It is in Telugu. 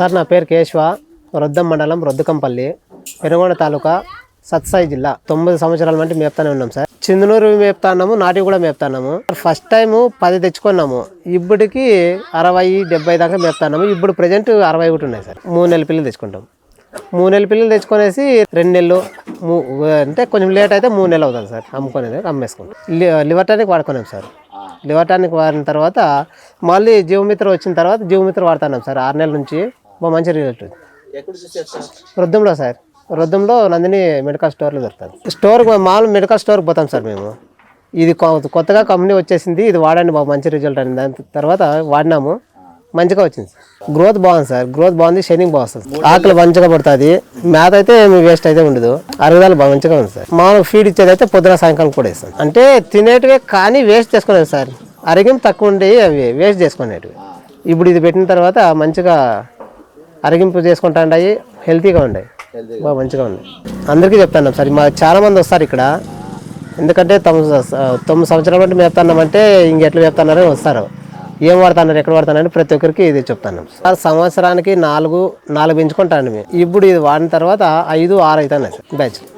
సార్ నా పేరు కేశవ రొద్దం మండలం రొద్దుకంపల్లి పెనుగొండ తాలూకా సత్సాయి జిల్లా. తొమ్మిది సంవత్సరాల నుండి మేపుతానే ఉన్నాం సార్. చిందునూరు మేపుతాన్నాము నాటి కూడా మేపుతాన్నాము. ఫస్ట్ టైము పది తెచ్చుకున్నాము. ఇప్పటికి అరవై డెబ్బై దాకా మేపుతాన్నాము. ఇప్పుడు ప్రజెంట్ అరవై ఒకటి ఉన్నాయి సార్. మూడు నెలల పిల్లలు తెచ్చుకుంటాం. మూడు నెలల పిల్లలు తెచ్చుకునేసి రెండు నెలలు మూ- అంటే కొంచెం లేట్ అయితే మూడు నెలలు అవుతుంది సార్. అమ్ముకునేది అమ్మేసుకుంటాం. లి- లివర్ టానిక్ వాడుకున్నాం సార్. లివర్ టానిక్ వాడిన తర్వాత మళ్ళీ జీవమిత్ర వచ్చిన తర్వాత జీవమిత్ర వాడుతున్నాం సార్. ఆరు నెలల నుంచి బాగా మంచి రిజల్ట్ వృద్ధంలో సార్? వృద్ధంలో నందిని మెడికల్ స్టోర్లో దొరుకుతుంది స్టోర్ మామూలు మెడికల్ స్టోర్కి పోతాం సార్ మేము. ఇది కొత్తగా కంపెనీ వచ్చేసింది ఇది వాడండి బాగా మంచి రిజల్ట్ అని. దాని తర్వాత వాడినాము. మంచిగా వచ్చింది గ్రోత్ బాగుంది సార్. గ్రోత్ బాగుంది షైనింగ్ బాగుంది ఆకలి మంచిగా పడుతుంది. మేత అయితే ఏమి వేస్ట్ అయితే ఉండదు. అరుగుదల బాగా మంచిగా ఉంది సార్. మామూలు ఫీడ్ ఇచ్చేది అయితే పొద్దున సాయంకాలం కూడా ఇస్తాం అంటే తినేటివే కానీ వేస్ట్ చేసుకునేది సార్. అరిగింపు తక్కువ ఉండి అవి వేస్ట్ చేసుకునేటివి. ఇప్పుడు ఇది పెట్టిన తర్వాత మంచిగా అరిగింపు చేసుకుంటా ఉన్నాయి హెల్తీగా ఉన్నాయి బాగా మంచిగా ఉన్నాయి. అందరికీ చెప్తాను సార్ మా చాలా మంది వస్తారు ఇక్కడ. ఎందుకంటే తమ తొమ్మిది సంవత్సరాల బట్టి మేపుతున్నామంటే ఇంకెట్లా మేపుతున్నారని వస్తారు. ఏం వాడుతున్నారు ఎక్కడ వాడుతున్నారని ప్రతి ఒక్కరికి ఇది చెప్తాను. సార్ సంవత్సరానికి నాలుగు నాలుగు పెంచుకుంటాను మేము. ఇప్పుడు ఇది వాడిన తర్వాత ఐదు ఆరు అవుతున్నాయి సార్ బ్యాచ్